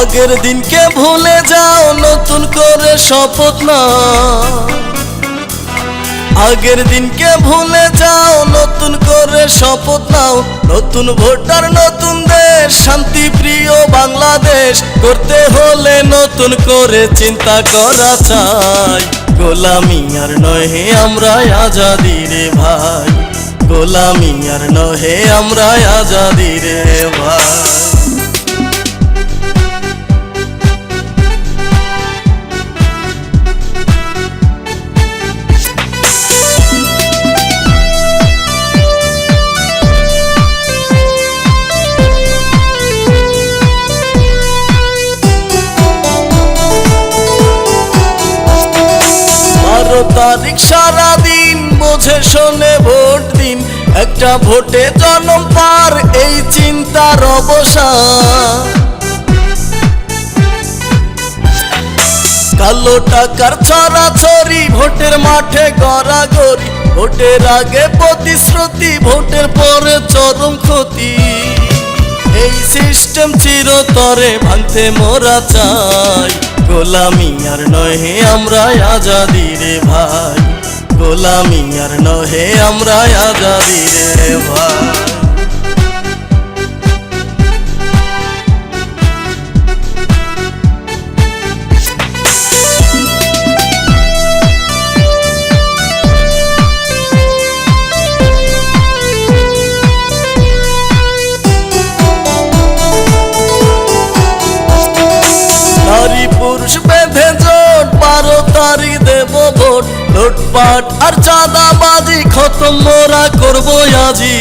আগের দিনকে ভুলে যাও, নতুন করে শপথ না আগের দিনকে ভুলে যাও, নতুন করে শপথ নাও। নতুন ভোটার, নতুন দেশ শান্তি প্রিয় বাংলাদেশ। করতে হলে নতুন করে চিন্তা করা চাই। গোলামি আর নহে আমরা আজাদি রে ভাই। গোলামি আর নহে আমরা আজাদি রে ভাই। তারিখ সারাদিন বোঝে শোনে ভোট দিন। একটা ভোটে জনম পার, এই চিন্তার অবসান। কালো টাকার ছড়াছড়ি, ভোটের মাঠে গড়াগড়ি। ভোটের আগে প্রতিশ্রুতি, ভোটের পরে চরম ক্ষতি। এই সিস্টেম চিরতরে ভাঙতে মোরা চাই। গোলামি আর নহে আমরা আজাদি রে ভাই। গোলামি আর নহে আমরা আজাদি রে ভাই। লুটপাট আর চাঁদাবাজি খতম মোরা করব আজি।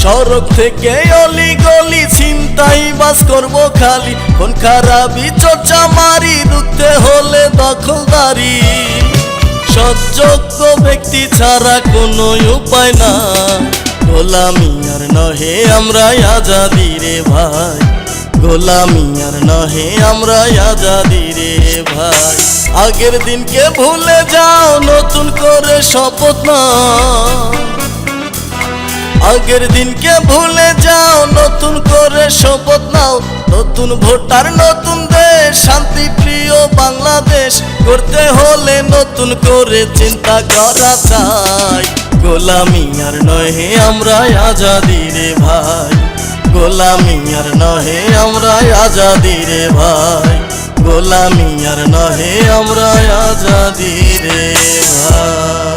সড়ক থেকে অলি গলি ছিনতাই বাস করব খালি। কোন খারাপি, চর্চা মারি রুখতে হলে দখলদারি। সৎযোগ্য ব্যক্তি ছাড়া কোনো উপায় না। গোলামি আর নহে আমরা আজাদি রে ভাই। গোলামি আর নহে আমরা আজাদি রে ভাই। আগের দিনকে ভুলে যাও, নতুন করে শপথ না আগের দিনকে ভুলে যাও, নতুন করে শপথ নাও। নতুন ভোটার, নতুন দেশ শান্তি প্রিয় বাংলাদেশ। করতে হলে নতুন করে চিন্তা করা চাই। গোলামি আর নহে আমরা আজাদি রে ভাই। গোলামি আর নহে আমরা আজাদি রে ভাই। গোলামি আর নহে আমরা আজাদি রে ভাই।